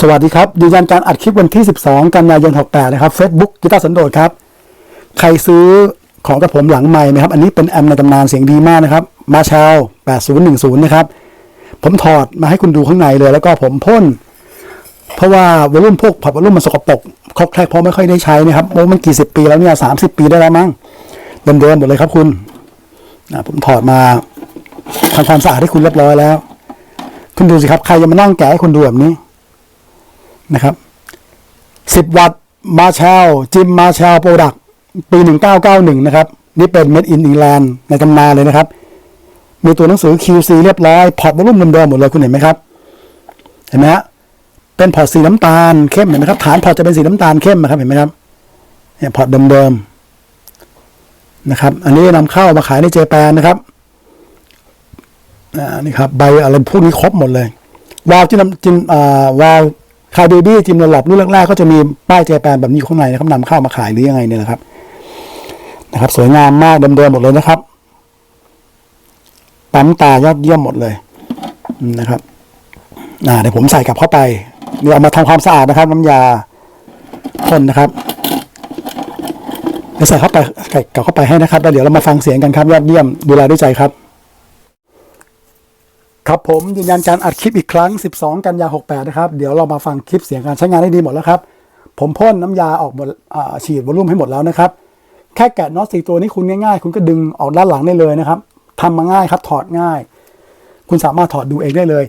สวัสดีครับยืนยันการอัดคลิปวันที่ 12 กันยายน 68 นะครับ Facebook กีตาร์สันโดษครับ ใครซื้อของกับผมหลังใหม่ไหมครับ อันนี้เป็นแอมในตำนานเสียงดีมากนะครับ มาชาว8010 นะครับ ผมถอดมาให้คุณดูข้างในเลย แล้วก็ผมพ่น เพราะว่าวอลลุ่มพวกพอร์ตวอลลุ่มมันสกปรกคอกแคลกเพราะไม่ค่อยได้ใช้นะครับโอ้มันกี่สิบปีแล้วเนี่ยสามสิบปีได้แล้วมั้งเดิมๆหมดเลยครับคุณนะผมถอดมาทำความสะอาดให้คุณเรียบร้อยแล้ว คุณดูสิครับใครจะมานั่งแกะให้คุณดูแบบนี้ นะครับ10 วัตต์มาแชลจิมมาแชลโปรดักปี 1991 นะครับ นี่เป็น Made in England ในตำนานเลยนะครับ มีตัวหนังสือ QC เรียบร้อย พอร์ตวอลุ่มเดิมๆหมดเลยคุณเห็นไหมครับ เห็นไหมฮะเป็นพอร์ตสีน้ำตาลเข้มเห็นไหมครับ ฐานพอร์ตจะเป็นสีน้ำตาลเข้มนะครับเห็นไหมครับเนี่ยพอร์ตเดิมๆนะครับ อันนี้นำเข้ามาขายในเจแปนนะครับอ่านี่ครับใบอะไรพวกนี้ครบหมดเลยวาล์วที่นำจิมอ่าวาล์ว คาเบบี้จิมระลับรุ่นแรกๆก็จะมีป้ายเจแปนแบบนี้ข้างในนะครับนำเข้ามาขายหรือยังไงเนี่ยนะครับ นะครับ สวยงามมากเดิมๆหมดเลยนะครับปั๊มตายอดเยี่ยมหมดเลยนะครับอ่าเดี๋ยวผมใส่กลับเข้าไปเดี๋ยวเอามาทำความสะอาดนะครับ น้ำยาพ่นนะครับเดี๋ยวใส่เข้าไปใส่กลับเข้าไปให้นะครับแล้วเดี๋ยวเรามาฟังเสียงกันครับยอดเยี่ยมดูแลด้วยใจครับ ครับผมยืนยันการอัดคลิปอีกครั้ง 12 กันยา 68 นะครับ เดี๋ยวเรามาฟังคลิปเสียงการใช้งานได้ดีหมดแล้วครับ ผมพ่นน้ำยาออกหมดฉีดวอลลุ่มให้หมดแล้วนะครับ แค่แกะน็อตสี่ตัวนี้คุณง่ายๆ คุณก็ดึงออกด้านหลังได้เลยนะครับทำมาง่ายครับถอดง่าย คุณสามารถถอดดูเองได้เลย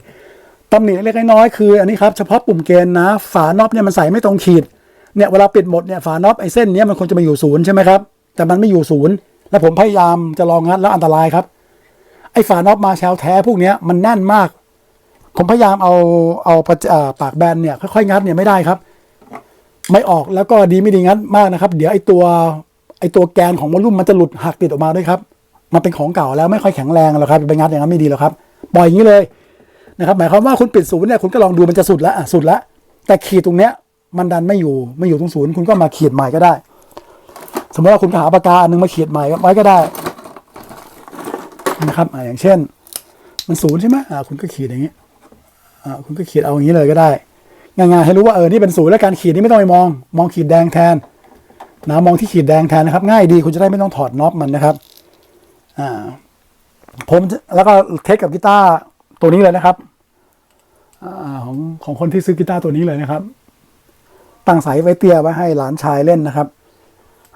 ตำหนิเล็กน้อยคืออันนี้ครับเฉพาะปุ่มเกณฑ์นะ ฝาน็อปเนี่ยมันใส่ไม่ตรงขีดเนี่ยเวลาปิดหมดเนี่ยฝาน็อปไอ้เส้นเนี้ยมันควรจะมาอยู่ศูนย์ใช่ไหมครับแต่มันไม่อยู่ศูนย์แล้วผมพยายามจะลองงัดแล้วอันตรายครับ อ้ฝาน็อปมาแชลแท้พวกเนี้ยมันแน่นมาก ผมพยายามเอาเอาปากแบนเนี่ยค่อยๆงัดเนี่ยไม่ได้ครับ ไม่ออกแล้วก็ดีไม่ดีงัดมากนะครับ เดี๋ยวไอ้ตัวไอ้ตัวแกนของวอลลุ่มมันจะหลุดหักติดออกมาด้วยครับ มันเป็นของเก่าแล้วไม่ค่อยแข็งแรงหรอกครับไปงัดอย่างนั้นไม่ดีหรอกครับปล่อยอย่างนี้เลยนะครับ หมายความว่าคุณปิดศูนย์เนี่ยคุณก็ลองดูมันจะสุดแล้วอะสุดแล้วแต่ขีดตรงเนี้ยมันดันไม่อยู่ไม่อยู่ตรงศูนย์คุณก็มาขีดใหม่ก็ได้ สมมติว่าคุณหาปากกาอันหนึงมาขีดใหม่ไว้ก็ได้ นะครับออย่างเช่น มันศูนย์ใช่ไหมคุณก็ขีดอย่างนี้คุณก็ขีดเอาอย่างนี้เลยก็ได้ง่ายๆให้รู้ว่าเออนี่เป็นศูนย์และการขีดนี่ไม่ต้องไปมอง มองขีดแดงแทนนะมองที่ขีดแดงแทนนะครับ ง่ายดีคุณจะได้ไม่ต้องถอดน็อปมันนะครับอ่าผมแล้วก็เทสกับกีตาร์ตัวนี้เลยนะครับอของของคนที่ซื้อกีตาร์ตัวนี้เลยนะครับ ตั้งสายไว้เตี้ยไว้ให้หลานชายเล่นนะครับ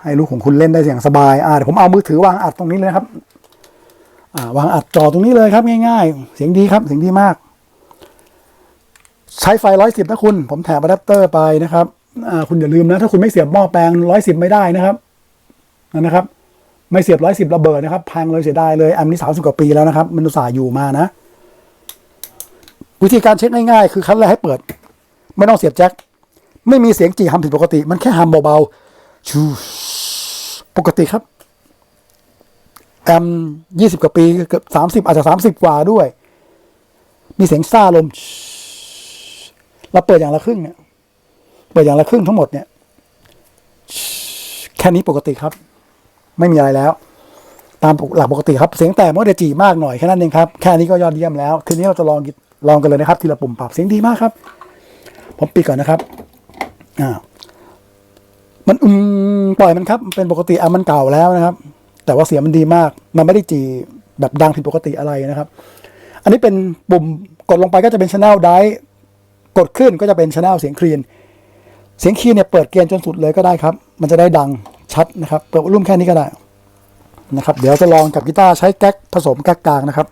ให้ลูกของคุณเล่นได้อย่างสบายอ่าเดี๋ยวผมเอามือถือวางอัดตรงนี้เลยนะครับ วางอัดจอตรงนี้เลยครับง่ายๆ เสียงดีครับเสียงดีมาก ใช้ไฟร้อยสิบนะคุณ ผมแถมอะแดปเตอร์ไปนะครับคุณอย่าลืมนะ ถ้าคุณไม่เสียบหม้อแปลงร้อยสิบไม่ได้นะครับนะครับ ไม่เสียบร้อยสิบระเบิดนะครับ พังเลยเสียดายเลยแอมนี้สามสิบกว่าปีแล้วนะครับ มันอุตส่าห์อยู่มานะ วิธีการเช็คง่ายๆ คือขั้นแรกให้เปิด ไม่ต้องเสียบแจ็คไม่มีเสียงจีฮัมผิดปกติ มันแค่ฮัมเบาๆชูปกติครับ แอมยี่สิบกว่าปีเกือบสามสิบอาจจะสามสิบกว่าด้วย มีเสียงซ่าลมเราเปิดอย่างละครึ่งเนี่ยเปิดอย่างละครึ่งทั้งหมดเนี่ยแค่นี้ปกติครับ ไม่มีอะไรแล้ว ตามหลักปกติครับเสียงแต่มันจะจีมากหน่อยแค่นั้นเองครับแค่นี้ก็ยอดเยี่ยมแล้วทีนี้เราจะลองลองกันเลยนะครับ ทีละปุ่มปรับเสียงดีมากครับ ผมปิดก่อนนะครับอ่ามันอืมปล่อยมันครับเป็นปกติอะมันเก่าแล้วนะครับ แต่ว่าเสียงมันดีมาก มันไม่ได้จีแบบดังผิดปกติอะไรนะครับ อันนี้เป็นปุ่มกดลงไปก็จะเป็นช anel ไดกดขึ้นก็จะเป็นช anel เสียงคลีน เสียงคลีนเนี่ยเปิดเกณฑ์จนสุดเลยก็ได้ครับ มันจะได้ดังชัดนะครับ เปิดวอลลุ่มแค่นี้ก็ได้นะครับ เดี๋ยวจะลองกับกีตาร์ใช้แก๊กผสมแก๊กกลางนะครับ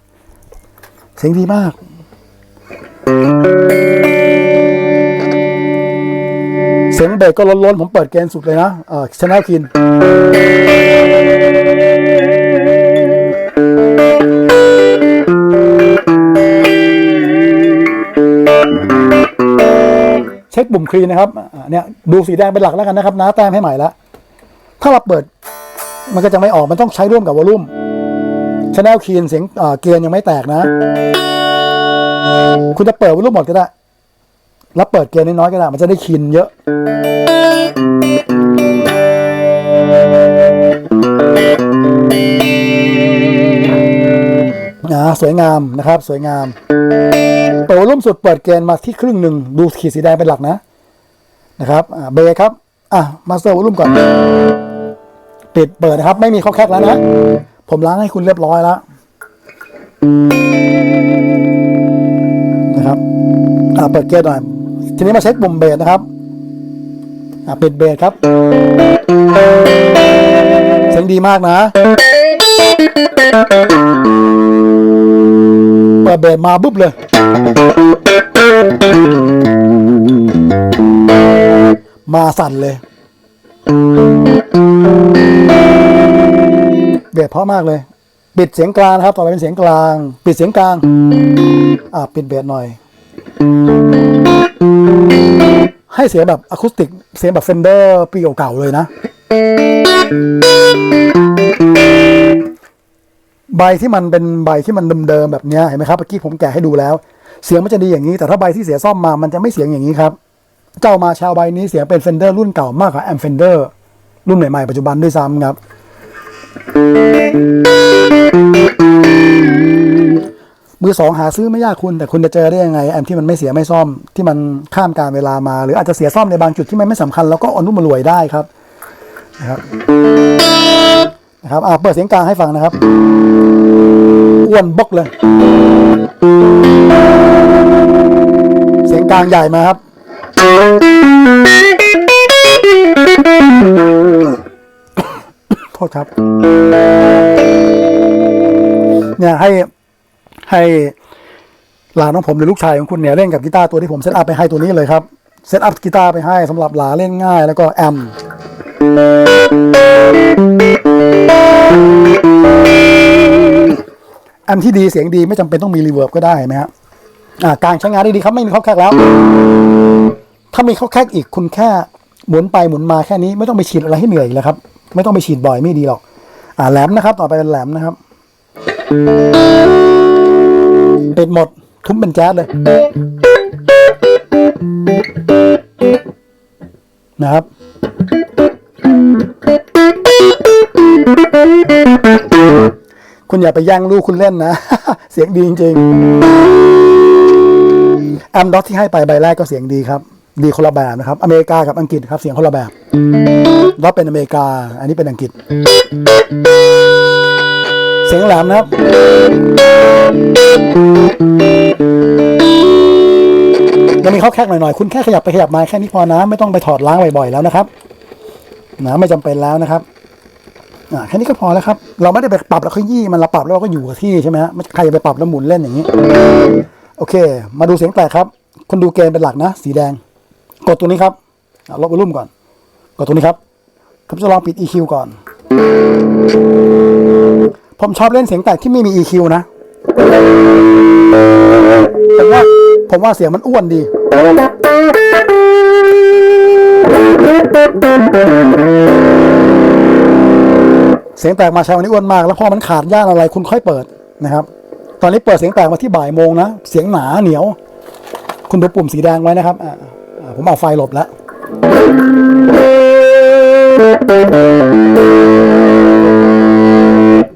เสียงดีมากเสียงเบสก็ล้นๆผมเปิดเกณฑ์สุดเลยนะเออช anel คลีน ช็คปุ่มคลีนนะครับเนี่ยดูสีแดงเป็นหลักแล้วกันนะครับน้าแต้มให้ใหม่ละถ้าเราเปิดมันก็จะไม่ออกมันต้องใช้ร่วมกับวอลลุ่มชแนลคีนเสียงเกียร์ยังไม่แตกนะ คุณจะเปิดวอลลุ่มหมดก็ได้ แล้วเปิดเกียร์น้อยๆก็ได้ มันจะได้คีนเยอะอ่าสวยงามนะครับ สวยงาม ปิดวอลุ่มสุดเปิดเกณฑ์มาที่ครึ่งหนึ่งดูขีดสีแดงเป็นหลักนะนะครับเบรกครับ อะมาสเตอร์วอลุ่มก่อน ปิดเปิดนะครับ ไม่มีข้อแคกแล้วนะ ผมล้างให้คุณเรียบร้อยแล้วนะครับอ่าเปิดเกียร์หน่อย ทีนี้มาเช็คปุ่มเบสนะครับอ่าปิดเบสครับเสียงดีมากนะ เปิดเบมาปุ๊บเลย มาสั่นเลยเบสเพราะมากเลย ปิดเสียงกลางนะครับ ต่อไปเป็นเสียงกลาง ปิดเสียงกลาง อ่าปิดเบสหน่อย ให้เสียงแบบอะคูสติก เสียงแบบเฟนเดอร์ปีเก่าๆเลยนะ ใบที่มันเป็นใบที่มันเดิมๆแบบนี้เห็นไหมครับเมื่อกี้ผมแกะให้ดูแล้ว เสียงมันจะดีอย่างนี้ แต่ถ้าใบที่เสียซ่อมมามันจะไม่เสียงอย่างนี้ครับ เจ้ามาชาวใบนี้เสียงเป็นเฟนเดอร์รุ่นเก่ามากกว่าแอมเฟนเดอร์รุ่นใหม่ๆปัจจุบันด้วยซ้ำครับ มือสองหาซื้อไม่ยากคุณ แต่คุณจะเจอได้ยังไงแอมที่มันไม่เสียไม่ซ่อมที่มันข้ามการเวลามา หรืออาจจะเสียซ่อมในบางจุดที่มันไม่สำคัญแล้วก็อนุมารวยได้ครับนะครับ นะครับอ่าเปิดเสียงกลางให้ฟังนะครับ อ้วนบกเลย เสียงกลางใหญ่มาครับ โทษครับ เนี่ยให้ให้หลานของผมหรือลูกชายของคุณเนี่ยเล่นกับกีตาร์ตัวที่ผมเซตอัพไปให้ตัวนี้เลยครับ เซตอัพกีตาร์ไปให้สำหรับหลานเล่นง่ายแล้วก็แอม อมที่ดีเสียงดีไม่จำเป็นต้องมีรีเวิร์บก็ได้ไหมฮะอ่ากางใช้งานได้ดีครับไม่มีข้อแคกแล้ว ถ้ามีข้อแคกอีกคุณแค่หมุนไปหมุนมาแค่นี้ไม่ต้องไปฉีดอะไรให้เหนื่อยแล้วครับ ไม่ต้องไปฉีดบ่อยไม่ดีหรอก อ่าแหลมนะครับ ต่อไปเป็นแหลมนะครับปิดหมดทุ้มเป็นแจ๊สเลย นะครับ คุณอย่าไปย่งลูกคุณเล่นนะ เสียงดีจริงๆแอมด็อกที่ให้ไปใบแรกก็เสียงดีครับดีคนละแบบนะครับ อเมริกากับอังกฤษครับเสียงคนละแบบด็อกเป็นอเมริกา อันนี้เป็นอังกฤษ เสียงแหลมนะครับ ยังมีข้อแคกหน่อยๆ คุณแค่ขยับไปขยับมาแค่นี้พอนะ ไม่ต้องไปถอดล้างบ่อยๆแล้วนะครับ นะไม่จำเป็นแล้วนะครับ อ่าแค่นี้ก็พอแล้วครับ เราไม่ได้ไปปรับแล้วขยี้มันเราปรับแล้วเราก็อยู่กับที่ใช่ไหมฮะไม่ใครจะไปปรับแล้วหมุนเล่นอย่างนี้ โอเค มาดูเสียงแตกครับคุณดูเกณฑ์เป็นหลักนะ สีแดง กดตัวนี้ครับอะลบวอลุ่มก่อน กดตัวนี้ครับผมจะลองปิด EQ ก่อน ผมชอบเล่นเสียงแตกที่ไม่มี EQ นะผมว่าผมว่าเสียงมันอ้วนดี เสียงแตกมาเช้าวันนี้อ้วนมาก แล้วพอมันขาดย่านอะไรคุณค่อยเปิดนะครับ ตอนนี้เปิดเสียงแตกมาที่บ่ายโมงนะ เสียงหนาเหนียว คุณดูปุ่มสีแดงไว้นะครับอ่าผมเอาไฟหลบแล้ว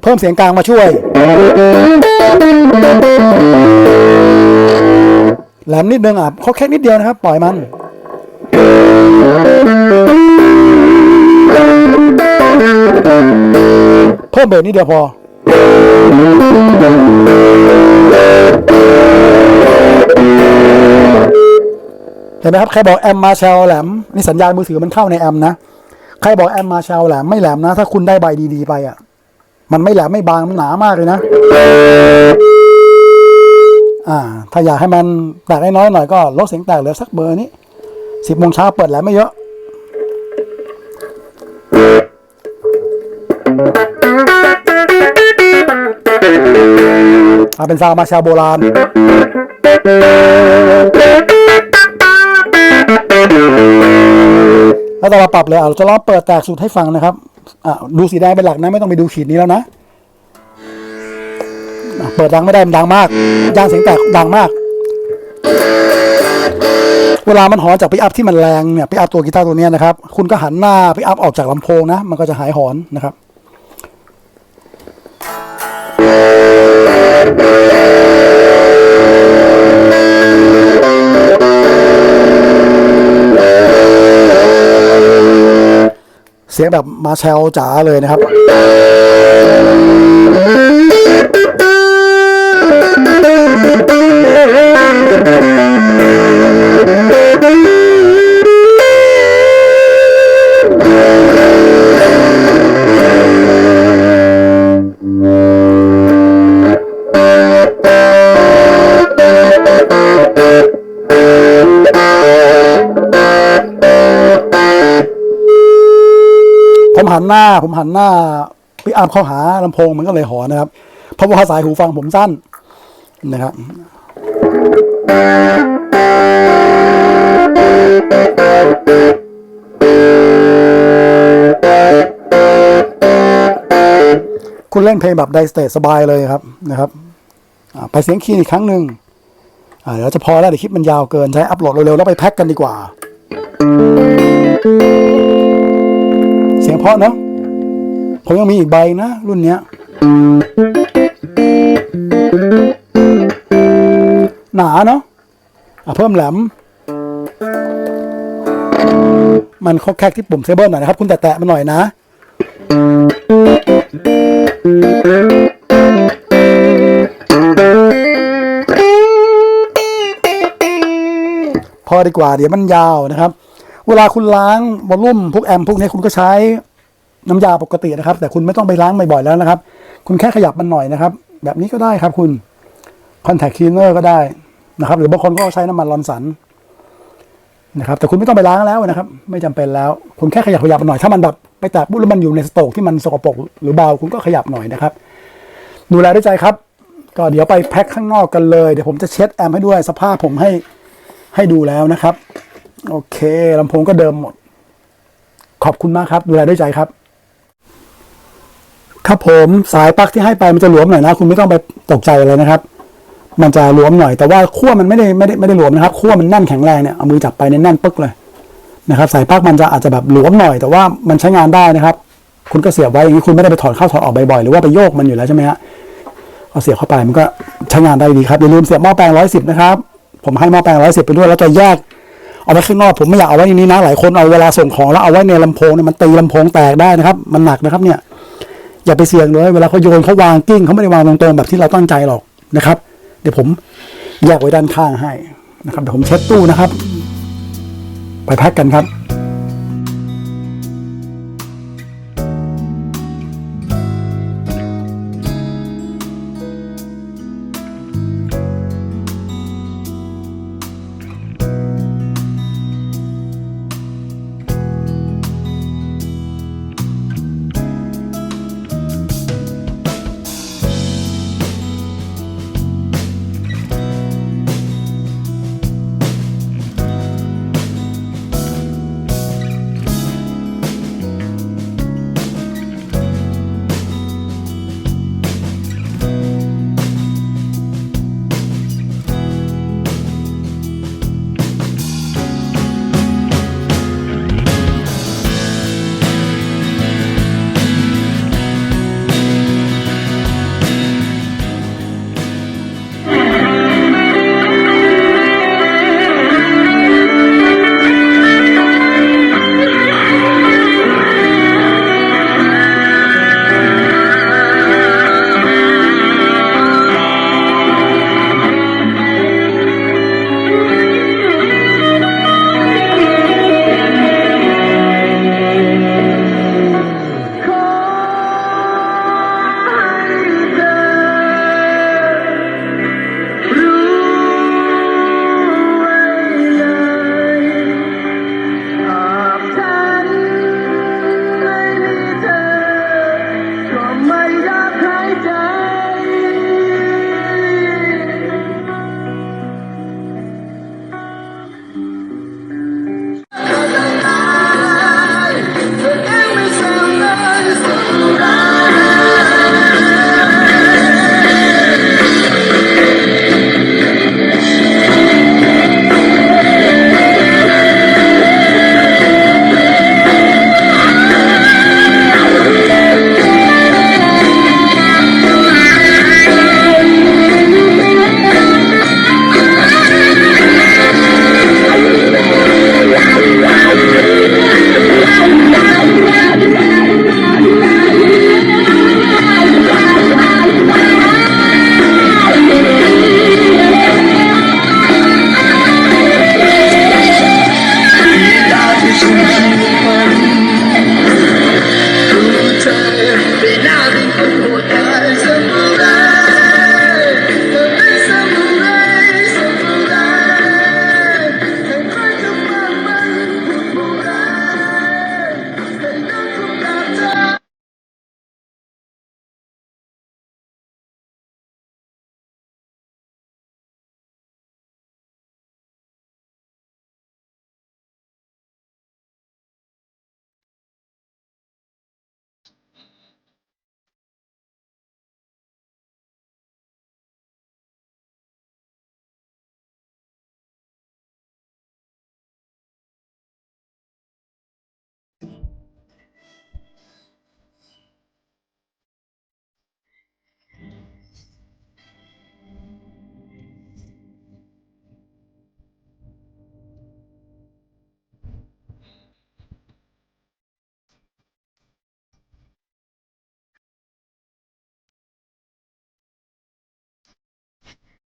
เพิ่มเสียงกลางมาช่วย แหลมนิดนึงอะเขาแค่นิดเดียวนะครับ ปล่อยมัน เพิ่มเบสนิดเดียวพอ เห็นไหมครับ ใครบอกแอมมาแชลแหลม นี่สัญญาณมือถือมันเข้าในแอมนะ ใครบอกแอมมาแชลแหลมไม่แหลมนะ ถ้าคุณได้ใบดีๆไปอะ มันไม่แหลมไม่บางมันหนามากเลยนะ อ่า ถ้าอยากให้มันแตกน้อยๆหน่อยก็ลดเสียงแตกเหลือสักเบอร์นี้สิบโมงเช้าเปิดแหลมไม่เยอะ อาเป็นซาวมาชาโบราณแล้วต่อมาปรับเลยอะเราจะลองเปิดแตกสุดให้ฟังนะครับอ่าดูสีแดงเป็นหลักนะไม่ต้องไปดูขีดนี้แล้วนะเปิดดังไม่ได้มันดังมากยางเสียงแตกดังมาก เวลามันหอนจากปิอัพที่มันแรงเนี่ยปิอัพตัวกีตาร์ตัวนี้นะครับ คุณก็หันหน้าปิอัพออกจากลำโพงนะ มันก็จะหายหอนนะครับ เสียงแบบมาแชลจ๋าเลยนะครับ นหน้า ผมหันหน้าพี่อาร์มเข้าหาลำโพงมันก็เลยหอนนะครับ เพราะว่าสายหูฟังผมสั้นนะครับคุณเล่นเพลงแบบไดสเตทสบายเลยครับนะครับไปเสียงคีย์อีกครั้งหนึ่งเดี๋ยวจะพอแล้วเดี๋ยวคลิปมันยาวเกินใช้อัพโหลดเร็วๆแล้วไปแพ็กกันดีกว่า เพราะเนะผมยังมีอีกใบนะ รุ่นเนี้ยหนาเนาะอะเพิ่มแหลม มันคอกแคกที่ปุ่มเซเบิลหน่อยนะครับ คุณแตะๆมันหน่อยนะ พอดีกว่าเดี๋ยวมันยาวนะครับ เวลาคุณล้างวอลลุ่มพวกแอมพวกนี้คุณก็ใช้ น้ำยาปกตินะครับ แต่คุณไม่ต้องไปล้างบ่อยๆแล้วนะครับ คุณแค่ขยับมันหน่อยนะครับ แบบนี้ก็ได้ครับคุณคอนแทคคลีเนอร์ก็ได้นะครับ หรือบางคนก็ใช้น้ำมันลอนสันนะครับ แต่คุณไม่ต้องไปล้างแล้วนะครับ ไม่จำเป็นแล้ว คุณแค่ขยับขยับมันหน่อยถ้ามันแบบไปแตะปุ๊บแล้วมันอยู่ในสโตกที่มันสกปรกหรือเบาคุณก็ขยับหน่อยนะครับ ดูแลด้วยใจครับ ก็เดี๋ยวไปแพ็คข้างนอกกันเลยเดี๋ยวผมจะเช็ดแอมให้ด้วยสภาพผมให้ให้ดูแล้วนะครับ โอเคลำโพงก็เดิมหมด ขอบคุณมากครับ ดูแลด้วยใจครับ ครับผมสายปลั๊กที่ให้ไปมันจะหลวมหน่อยนะ คุณไม่ต้องไปตกใจอะไรนะครับ มันจะหลวมหน่อยแต่ว่าขั้วมันไม่ได้ไม่ได้ไม่ได้หลวมนะครับขั้วมันแน่นแข็งแรงเนี่ยเอามือจับไปเนี่ยแน่นปึ๊กเลยนะครับ สายปลั๊กมันจะอาจจะแบบหลวมหน่อย แต่ว่ามันใช้งานได้นะครับ คุณก็เสียบไว้อย่างนี้คุณไม่ได้ไปถอดเข้าถอดออกบ่อยๆหรือว่าไปโยกมันอยู่แล้วใช่ไหมฮะเอาเสียบเข้าไปมันก็ใช้งานได้ดีครับอย่าลืมเสียบหม้อแปลงร้อยสิบนะครับผมให้หม้อแปลงร้อยสิบไปด้วยแล้วจะแยกเอาไว้ข้างนอกผมไม่อยากเอาไว้ในนี้นะหลายคนเอาเวลาส่งของแล้วเอาไว้ในลำโพงเนี่ยมันตีลำโพงแตกได้นะครับ มันหนักนะครับเนี่ย อย่าไปเสี่ยงเลย เวลาเขาโยนเขาวางกิ้งเขาไม่ได้วางตรงๆแบบที่เราตั้งใจหรอกนะครับ เดี๋ยวผมแยกไว้ด้านข้างให้นะครับเดี๋ยวผมเช็ดตู้นะครับ ไปพักกันครับ